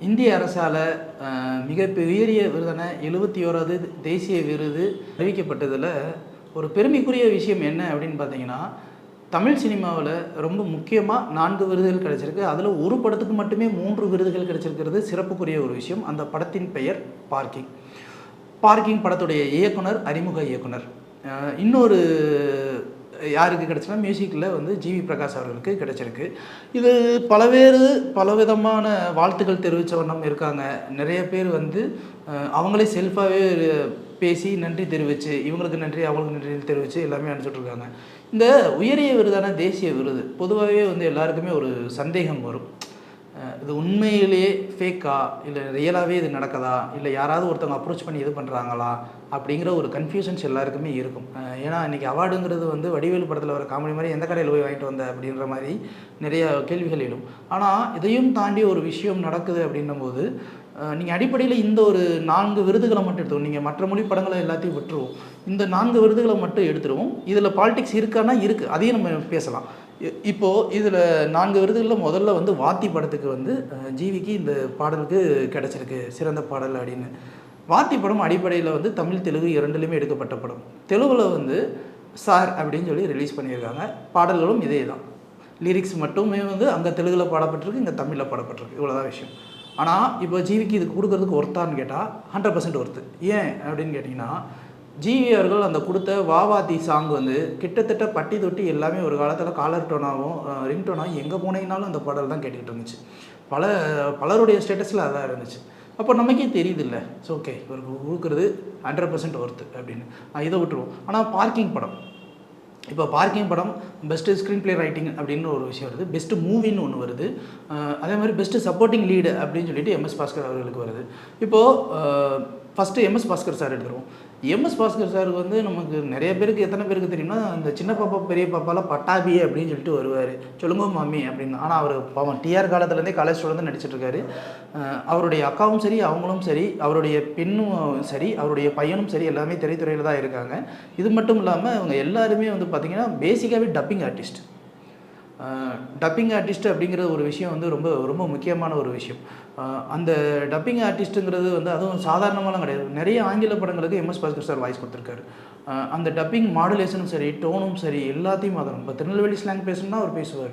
இந்திய அரசால் மிக உயரிய விருதான எழுபத்தி ஓராவது தேசிய விருது அறிவிக்கப்பட்டதில் ஒரு பெருமைக்குரிய விஷயம் என்ன அப்படின்னு பார்த்தீங்கன்னா தமிழ் சினிமாவில் ரொம்ப முக்கியமாக நான்கு விருதுகள் கிடைச்சிருக்கு. அதில் ஒரு படத்துக்கு மட்டுமே மூன்று விருதுகள் கிடைச்சிருக்கிறது சிறப்புக்குரிய ஒரு விஷயம். அந்த படத்தின் பெயர் பார்க்கிங். பார்க்கிங் படத்துடைய இயக்குனர் அறிமுக இயக்குனர். இன்னொரு யாருக்கு கிடைச்சுன்னா மியூசிக்கில் வந்து ஜிவி பிரகாஷ் அவர்களுக்கு கிடைச்சிருக்கு. இது பலவேறு பலவிதமான வாழ்த்துக்கள் தெரிவித்த வண்ணம் இருக்காங்க. நிறைய பேர் வந்து அவங்களே செல்ஃபாகவே பேசி நன்றி தெரிவித்து இவங்களுக்கு நன்றி அவங்களுக்கு நன்றி தெரிவித்து எல்லாமே அனுப்பிச்சுட்ருக்காங்க இந்த உயரிய விருதான தேசிய விருது? பொதுவாகவே வந்து எல்லாருக்குமே ஒரு சந்தேகம் வரும். இது உண்மையிலேயே ஃபேக்கா இல்லை ரியலாகவே இது நடக்குதா? இல்லை யாராவது ஒருத்தவங்க அப்ரோச் பண்ணி இது பண்ணுறாங்களா அப்படிங்கிற ஒரு கன்ஃபியூஷன்ஸ் எல்லாருக்குமே இருக்கும். ஏன்னா இன்றைக்கி அவார்டுங்கிறது வந்து வடிவேலு படத்தில் வர காமெடி மாதிரி எந்த கடையில் போய் வாங்கிட்டு வந்த அப்படின்ற மாதிரி நிறைய கேள்விகள் எழும். ஆனால் இதையும் தாண்டி ஒரு விஷயம் நடக்குது அப்படின்னும் போது நீங்கள் அடிப்படையில் இந்த ஒரு நான்கு விருதுகளை மட்டும் எடுத்துவோம் நீங்கள் மற்ற மொழி படங்களை எல்லாத்தையும் விட்டுருவோம். இந்த நான்கு விருதுகளை மட்டும் எடுத்துருவோம். இதில் பாலிடிக்ஸ் இருக்கான்னா இருக்குது அதையும் நம்ம பேசலாம். இ- இதில் நான்கு விருதுகளில் முதல்ல வந்து வாத்தி படத்துக்கு வந்து ஜீவிக்கு இந்த பாடலுக்கு கிடச்சிருக்கு. சிறந்த பாடல் அப்படின்னு. வாத்தி படம் அடிப்படையில் வந்து தமிழ் தெலுங்கு இரண்டுலையுமே எடுக்கப்பட்ட படம். தெலுங்கில் வந்து சார் அப்படின்னு சொல்லி ரிலீஸ் பண்ணியிருக்காங்க. பாடல்களும் இதே தான் லிரிக்ஸ் மட்டுமே வந்து அங்கே தெலுங்கில் பாடப்பட்டிருக்கு இங்கே தமிழில் பாடப்பட்டிருக்கு. இவ்வளோதான் விஷயம். ஆனால் இப்போ ஜீவிக்கு இது கொடுக்குறதுக்கு ஒர்த்தான்னு கேட்டால் ஹண்ட்ரட் பர்சன்ட் ஒர்த்து. ஏன் அப்படின்னு கேட்டிங்கன்னா ஜிவி அவர்கள் அந்த கொடுத்த வாவாதி சாங் வந்து கிட்டத்தட்ட பட்டி தொட்டி எல்லாமே ஒரு காலத்தில் காலர் டோனாகவும் ரிங் டோனாகவும் எங்கே போனீங்கனாலும் அந்த பாடல் தான் கேட்டுக்கிட்டு இருந்துச்சு. பல பலருடைய ஸ்டேட்டஸில் அதான் இருந்துச்சு. அப்போ நமக்கே தெரியுது இல்லை ஸோ ஓகே இவருக்கு கொடுக்குறது ஹண்ட்ரட் பர்சன்ட் ஒர்த்து அப்படின்னு. இதை விட்டுருவோம். ஆனால் பார்க்கிங் படம். இப்போ பார்க்கிங் படம் பெஸ்ட்டு ஸ்க்ரீன் ப்ளே ரைட்டிங் அப்படின்னு ஒரு விஷயம் வருது. பெஸ்ட்டு மூவின்னு ஒன்று வருது. அதே மாதிரி பெஸ்ட்டு சப்போர்ட்டிங் லீடு அப்படின்னு சொல்லிட்டு எம்எஸ் பாஸ்கர் அவர்களுக்கு வருது. இப்போது ஃபஸ்ட்டு எம்எஸ் பாஸ்கர் சார் எடுத்துருவோம் எம்எஸ் பாஸ்கர் சாருக்கு வந்து நமக்கு நிறைய பேருக்கு எத்தனை பேருக்கு தெரியும்னா இந்த சின்ன பாப்பா பெரிய பாப்பாலாம் பட்டாபி அப்படின்னு சொல்லிட்டு வருவார். சொல்லுங்க மாமி அப்படின்னு. ஆனால் அவர் பாவம் டிஆர் காலத்துலேருந்தே காலேஜ் ஸ்டூடெண்ட் நடிச்சிட்ருக்காரு அவருடைய அக்காவும் சரி அவங்களும் சரி அவருடைய பெண்ணும் சரி அவருடைய பையனும் சரி எல்லாமே திரைத்துறையில் தான் இருக்காங்க. இது மட்டும் இல்லாமல் அவங்க எல்லாருமே வந்து பார்த்திங்கன்னா பேசிக்காகவே டப்பிங் ஆர்டிஸ்ட் டப்பிங் ஆர்டிஸ்ட் அப்படிங்கிற ஒரு விஷயம் வந்து ரொம்ப ரொம்ப முக்கியமான ஒரு விஷயம். அந்த டப்பிங் ஆர்டிஸ்ட்டுங்கிறது வந்து அதுவும் சாதாரணமாலாம் கிடையாது. நிறைய ஆங்கில படங்களுக்கு எம்எஸ் பாஸ்கர் சார் வாய்ஸ் கொடுத்துருக்காரு. அந்த டப்பிங் மாடுலேஷனும் சரி டோனும் சரி எல்லாத்தையும் அதை நம்ம திருநெல்வேலி ஸ்லாங் பேசணும்னா அவர் பேசுவார்.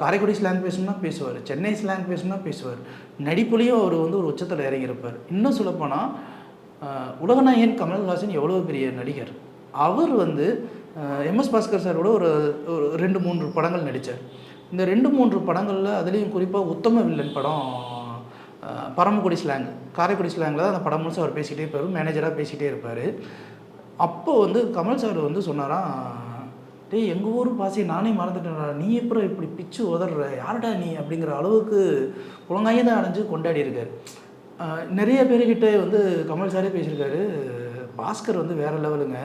காரைக்குடி ஸ்லாங் பேசணும்னா பேசுவார். சென்னை ஸ்லாங் பேசணும்னா பேசுவார். நடிப்புலேயும் அவர் வந்து ஒரு உச்சத்தில் இறங்கியிருப்பார். இன்னும் சொல்லப்போனால் உலகநாயகன் கமல்ஹாசன் எவ்வளோ பெரிய நடிகர்? அவர் வந்து எம்எஸ் பாஸ்கர் சாரோட ஒரு ஒரு ரெண்டு மூன்று படங்கள் நடித்தார் இந்த ரெண்டு மூன்று படங்களில் அதுலேயும் குறிப்பாக உத்தம வில்லன் படம் பரமக்குடி ஸ்லாங் காரைக்குடி ஸ்லாங்கில் தான் அந்த படம் முழுசு அவர் பேசிகிட்டே இருப்பார் மேனேஜராக பேசிகிட்டே இருப்பார். அப்போ வந்து கமல் சார் வந்து சொன்னாராம் டேய் எங்கள் ஊர் பாசி நானே மறந்துட்டேன்டா நீ அப்புறம் இப்படி பிச்சு உதற யாருடா நீ? அப்படிங்கிற அளவுக்கு உலகாயுதம் அடைஞ்சு கொண்டாடி இருக்கார். நிறைய பேர்கிட்ட வந்து கமல் சாரே பேசியிருக்காரு பாஸ்கர் வந்து வேறு லெவலுங்க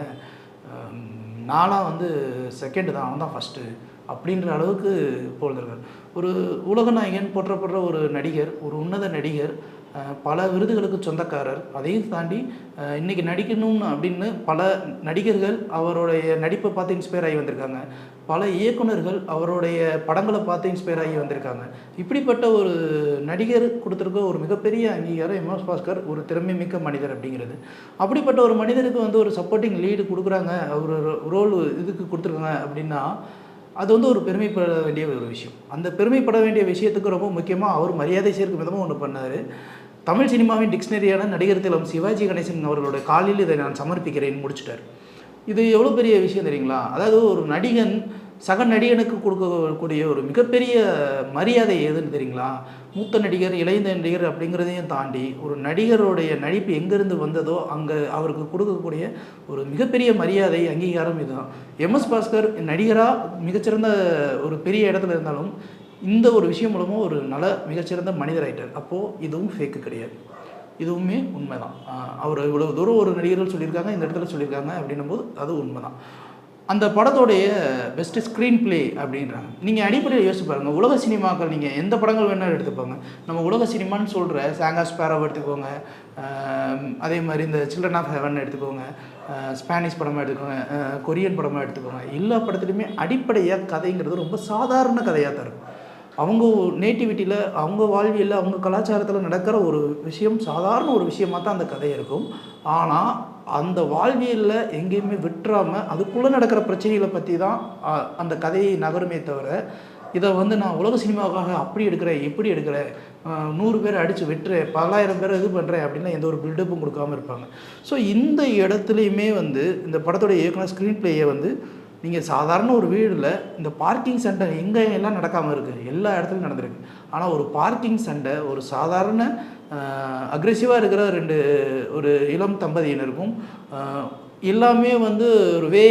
நாளாக வந்து செகண்டு தான் அவன் தான் ஃபஸ்ட்டு அப்படின்ற அளவுக்கு போயிருக்கார் ஒரு உலகநாயகன் போற்றப்படுற ஒரு நடிகர் ஒரு உன்னத நடிகர் பல விருதுகளுக்கு சொந்தக்காரர். அதையும் தாண்டி இன்றைக்கி நடிக்கணும்னு அப்படின்னு பல நடிகர்கள் அவருடைய நடிப்பை பார்த்து இன்ஸ்பயர் ஆகி வந்திருக்காங்க. பல இயக்குனர்கள் அவருடைய படங்களை பார்த்து இன்ஸ்பயர் ஆகி வந்திருக்காங்க. இப்படிப்பட்ட ஒரு நடிகர் கொடுத்துருக்க ஒரு மிகப்பெரிய அங்கீகாரம் எம்எஸ் பாஸ்கர் ஒரு திறமை மிக்க மனிதர் அப்படிங்கிறது. அப்படிப்பட்ட ஒரு மனிதருக்கு வந்து ஒரு சப்போர்ட்டிங் லீடு கொடுக்குறாங்க. அவர் ரோல் இதுக்கு கொடுத்துருக்காங்க அப்படின்னா அது வந்து ஒரு பெருமைப்பட வேண்டிய ஒரு விஷயம். அந்த பெருமைப்பட வேண்டிய விஷயத்துக்கு ரொம்ப முக்கியமாக அவர் மரியாதை சேர்க்கும் விதமாக ஒன்று பண்ணார். தமிழ் சினிமாவின் டிக்ஷனரியான நடிகர் திலம் சிவாஜி கணேசன் அவர்களோட காலில் இதை நான் சமர்ப்பிக்கிறேன் முடிச்சிட்டார். இது எவ்வளோ பெரிய விஷயம் தெரியுங்களா? அதாவது ஒரு நடிகன் சக நடிகனுக்கு கொடுக்கக்கூடிய ஒரு மிகப்பெரிய மரியாதை எதுன்னு தெரியுங்களா? மூத்த நடிகர் இளைந்த நடிகர் அப்படிங்கிறதையும் தாண்டி ஒரு நடிகருடைய நடிப்பு எங்கேருந்து வந்ததோ அங்கே அவருக்கு கொடுக்கக்கூடிய ஒரு மிகப்பெரிய மரியாதை அங்கீகாரம் இதுதான். எம்எஸ் பாஸ்கர் நடிகராக மிகச்சிறந்த ஒரு பெரிய இடத்துல இருந்தாலும் இந்த ஒரு விஷயம் மூலமாக ஒரு நல்ல மிகச்சிறந்த மனிதராயிட்டார் அப்போது இதுவும் ஃபேக்கு கிடையாது. இதுவுமே உண்மைதான். தான் அவர் இவ்வளோ தூரம் ஒரு நடிகர்கள் சொல்லியிருக்காங்க இந்த இடத்துல சொல்லியிருக்காங்க அப்படின்னும் போது அது உண்மைதான். அந்த படத்தோடைய பெஸ்ட்டு ஸ்க்ரீன் பிளே அப்படின்றாங்க. நீங்கள் அடிப்படையில் யோசிச்சு பாருங்கள் உலக சினிமாக்கள் நீங்கள் எந்த படங்கள் வேணாலும் எடுத்துப்பாங்க நம்ம உலக சினிமான்னு சொல்கிற சாங்கா ஸ்பேரோவை எடுத்துக்கோங்க அதே மாதிரி இந்த சில்ட்ரன் ஆஃப் ஹெவன் எடுத்துக்கோங்க ஸ்பானிஷ் படமாக எடுத்துக்கோங்க கொரியன் படமாக எடுத்துக்கோங்க எல்லா படத்துலையுமே அடிப்படையாக கதைங்கிறது ரொம்ப சாதாரண கதையாக தான் இருக்கும். அவங்க நேட்டிவிட்டியில் அவங்க வாழ்வியலில் அவங்க கலாச்சாரத்தில் நடக்கிற ஒரு விஷயம் சாதாரண ஒரு விஷயமாக தான் அந்த கதை இருக்கும். ஆனால் அந்த வாழ்வியலில் எங்கேயுமே விட்டுறாமல் அதுக்குள்ளே நடக்கிற பிரச்சனைகளை பற்றி தான் அந்த கதையை நகருமே தவிர இதை வந்து நான் உலக சினிமாவுக்காக அப்படி எடுக்கிறேன் இப்படி எடுக்கிறேன் நூறு பேர் அடித்து வெட்டுறேன் பல்லாயிரம் பேர் இது பண்ணுறேன் அப்படின்லாம் எந்த ஒரு பில்டப்பும் கொடுக்காம இருப்பாங்க. ஸோ இந்த இடத்துலையுமே வந்து இந்த படத்தோட இயக்குனர் ஸ்க்ரீன் பிளேயை வந்து நீங்கள் சாதாரண ஒரு வீடில் இந்த பார்க்கிங் சண்டை எங்கே எல்லாம் நடக்காமல் இருக்குது எல்லா இடத்துலையும் நடந்திருக்கு. ஆனால் ஒரு பார்க்கிங் சண்டை ஒரு சாதாரண அக்ரெசிவாக இருக்கிற ரெண்டு ஒரு இளம் தம்பதியினருக்கும் எல்லாமே வந்து ஒரு வே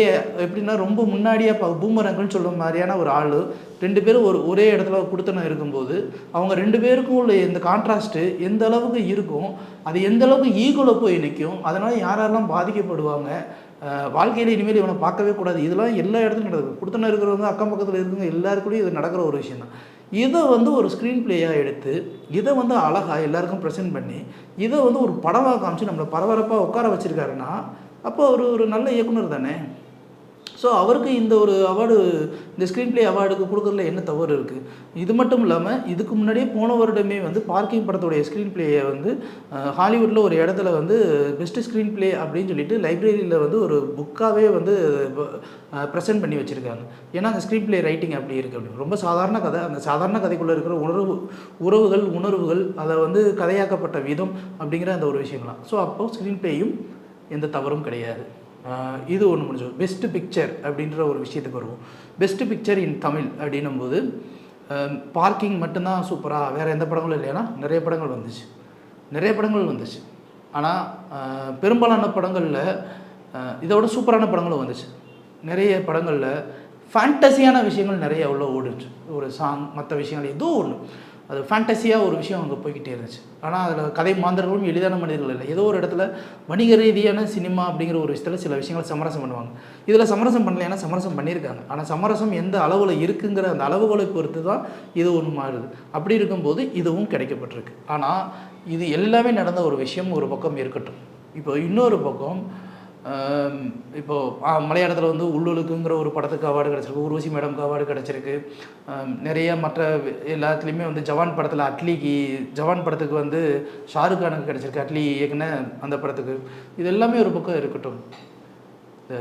எப்படின்னா ரொம்ப முன்னாடியே ப பூமரங்கள்னு சொல்கிற மாதிரியான ஒரு ஆள் ரெண்டு பேரும் ஒரு ஒரே இடத்துல கொடுத்தனம் இருக்கும்போது அவங்க ரெண்டு பேருக்கும் உள்ள இந்த கான்ட்ராஸ்ட்டு எந்த அளவுக்கு இருக்கும் அது எந்த அளவுக்கு ஈகோவில் போய் நிற்கும் அதனால் யாரெல்லாம் பாதிக்கப்படுவாங்க வாழ்க்கையில இனிமேல் இவனை பார்க்கவே கூடாது. இதெல்லாம் எல்லா இடத்துலையும் நடக்குது. கொடுத்தன இருக்கிறவங்க அக்கம் பக்கத்தில் இருக்கிறவங்க எல்லாருக்கூடயும் இது நடக்கிற ஒரு விஷயம் தான் இதை வந்து ஒரு ஸ்க்ரீன் பிளேயாக எடுத்து இதை வந்து அழகாக எல்லாருக்கும் ப்ரெசென்ட் பண்ணி இதை வந்து ஒரு படமாக காமிச்சு நம்மளை பரபரப்பாக உட்கார வச்சுருக்காருன்னா அப்போ அவர் ஒரு நல்ல இயக்குனர் தானே? ஸோ அவருக்கு இந்த ஒரு அவார்டு இந்த ஸ்க்ரீன் பிளே அவார்டுக்கு கொடுக்குறதுல என்ன தவறு இருக்குது இது மட்டும் இல்லாமல் இதுக்கு முன்னாடியே போன வருடமே வந்து பார்க்கிங் படத்துடைய ஸ்க்ரீன் பிளேயை வந்து ஹாலிவுட்டில் ஒரு இடத்துல வந்து பெஸ்ட்டு ஸ்க்ரீன் பிளே அப்படின்னு சொல்லிட்டு லைப்ரரியில் வந்து ஒரு புக்காகவே வந்து ப்ரெசென்ட் பண்ணி வச்சுருக்காங்க. ஏன்னா அந்த ஸ்க்ரீன் பிளே ரைட்டிங் அப்படி இருக்குது அப்படின்னு. ரொம்ப சாதாரண கதை. அந்த சாதாரண கதைக்குள்ளே இருக்கிற உணர்வு உறவுகள் உணர்வுகள் அதை வந்து கதையாக்கப்பட்ட விதம் அப்படிங்கிற அந்த ஒரு விஷயங்களாம் ஸோ அப்போது ஸ்க்ரீன் பிளேயும் எந்த தவறும் கிடையாது. இது ஒன்று முடிஞ்சோம் பெஸ்ட்டு பிக்சர் அப்படின்ற ஒரு விஷயத்துக்கு வருவோம். பெஸ்ட்டு பிக்சர் இன் தமிழ் அப்படின்னும் போது பார்க்கிங் மட்டும்தான் சூப்பராக வேறு எந்த படங்களும் இல்லைன்னா நிறைய படங்கள் வந்துச்சு. நிறைய படங்கள் வந்துச்சு. ஆனால் பெரும்பாலான படங்களில் இதோட சூப்பரான படங்களும் வந்துச்சு. நிறைய படங்களில் ஃபேண்டசியான விஷயங்கள் நிறைய உள்ள ஓடுச்சு. ஒரு சாங் மற்ற விஷயங்கள் ஏதோ ஒன்று அது ஃபேண்டசியாக ஒரு விஷயம் அங்கே போய்கிட்டே இருந்துச்சு. ஆனால் அதில் கதை மாந்தர்களும் எளிதான மனிதர்கள் இல்லை. ஏதோ ஒரு இடத்துல வணிக ரீதியான சினிமா அப்படிங்கிற ஒரு விஷயத்தில் சில விஷயங்களை சமரசம் பண்ணுவாங்க. இதில் சமரசம் பண்ணலைன்னா சமரசம் பண்ணியிருக்காங்க. ஆனால் சமரசம் எந்த அளவில் இருக்குங்கிற அந்த அளவுகளை பொறுத்து தான் இது ஒன்று மாறுது. அப்படி இருக்கும்போது இதுவும் கிடைக்கப்பட்டிருக்கு. ஆனால் இது எல்லாமே நடந்த ஒரு விஷயம் ஒரு பக்கம் இருக்கட்டும். இப்போ இன்னொரு பக்கம் இப்போது மலையாளத்தில் வந்து உள்ளுலுக்குங்கிற ஒரு படத்துக்கு அவார்டு கிடச்சிருக்கு. ஊர்வசி மேடம்க்கு அவார்டு கிடச்சிருக்கு. நிறைய மற்ற எல்லாத்துலேயுமே வந்து ஜவான் படத்தில் அட்லிக்கு ஜவான் படத்துக்கு வந்து ஷாருக் கானுக்கு கிடச்சிருக்கு. அட்லி இயக்குன அந்த படத்துக்கு. இது எல்லாமே ஒரு பக்கம் இருக்கட்டும். இந்த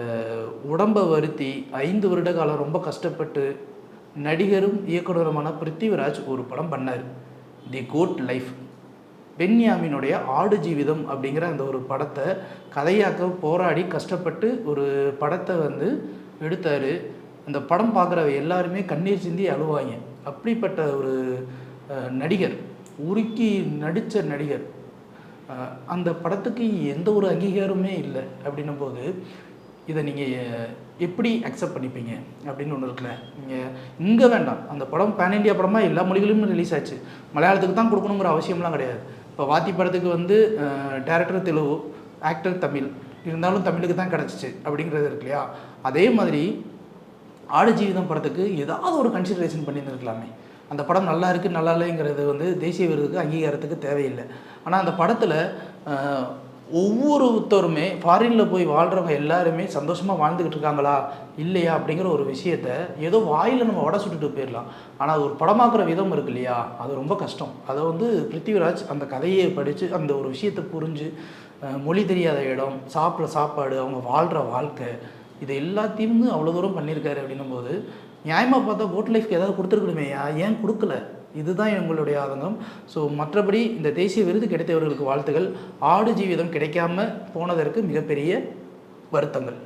உடம்பை வருத்தி ஐந்து வருட காலம் ரொம்ப கஷ்டப்பட்டு நடிகரும் இயக்குனருமான பிருத்திவிராஜ் ஒரு படம் பண்ணார். தி கோட் லைஃப். பென்யாமினுடைய ஆடு ஜீவிதம் அப்படிங்கிற அந்த ஒரு படத்தை கதையாக்க போராடி கஷ்டப்பட்டு ஒரு படத்தை வந்து எடுத்தார். அந்த படம் பார்க்குறவ எல்லாருமே கண்ணீர் சிந்தி அழுவாங்க. அப்படிப்பட்ட ஒரு நடிகர் உருக்கி நடித்த நடிகர். அந்த படத்துக்கு எந்த ஒரு அங்கீகாரமே இல்லை அப்படின்னும் போது இதை நீங்கள் எப்படி அக்செப்ட் பண்ணிப்பீங்க? அப்படின்னு ஒன்று இருக்குல்ல. நீங்கள் இங்கே வேண்டாம். அந்த படம் பேன் இண்டியா படமாக எல்லா மொழிகளிலும் ரிலீஸ் ஆச்சு. மலையாளத்துக்கு தான் கொடுக்கணுங்கிற அவசியம்லாம் கிடையாது. இப்போ வாத்தி படத்துக்கு வந்து டேரக்டர் தெலுங்கு ஆக்டர் தமிழ். இருந்தாலும் தமிழுக்கு தான் கிடச்சிச்சு அப்படிங்கிறது இருக்கு இல்லையா? அதே மாதிரி ஆடு ஜீவிதம் படத்துக்கு ஏதாவது ஒரு கன்சிடரேஷன் பண்ணியிருந்துருக்கலாமே. அந்த படம் நல்லா இருக்குது நல்லா இல்லைங்கிறது வந்து தேசிய விருதுக்கு அங்கீகாரத்துக்கு தேவையில்லை. ஆனால் அந்த படத்தில் ஒவ்வொருத்தருமே ஃபாரினில் போய் வாழ்கிறவங்க எல்லாருமே சந்தோஷமாக வாழ்ந்துக்கிட்டு இருக்காங்களா? இல்லையா? அப்படிங்கிற ஒரு விஷயத்த ஏதோ வாயில் நம்ம வடை சுட்டுட்டு போயிடலாம். ஆனால் அது ஒரு படமாக்குற விதம் இருக்கு இல்லையா? அது ரொம்ப கஷ்டம். அதை வந்து பிருத்திவிராஜ் அந்த கதையை படித்து அந்த ஒரு விஷயத்தை புரிஞ்சு மொழி தெரியாத இடம் சாப்பிட்ற சாப்பாடு அவங்க வாழ்கிற வாழ்க்கை இது எல்லாத்தையும் அவ்வளோ தூரம் பண்ணியிருக்காரு அப்படின்னும் போது நியாயமாக பார்த்தா போட் லைஃப்க்கு ஏதாவது கொடுத்துருக்கணுமேயா ஏன் கொடுக்கல? இதுதான் எங்களுடைய ஆதங்கம். ஸோ மற்றபடி இந்த தேசிய விருது கிடைத்தவர்களுக்கு வாழ்த்துகள். ஆடு ஜீவிதம் கிடைக்காம போனதற்கு மிகப்பெரிய வருத்தங்கள்.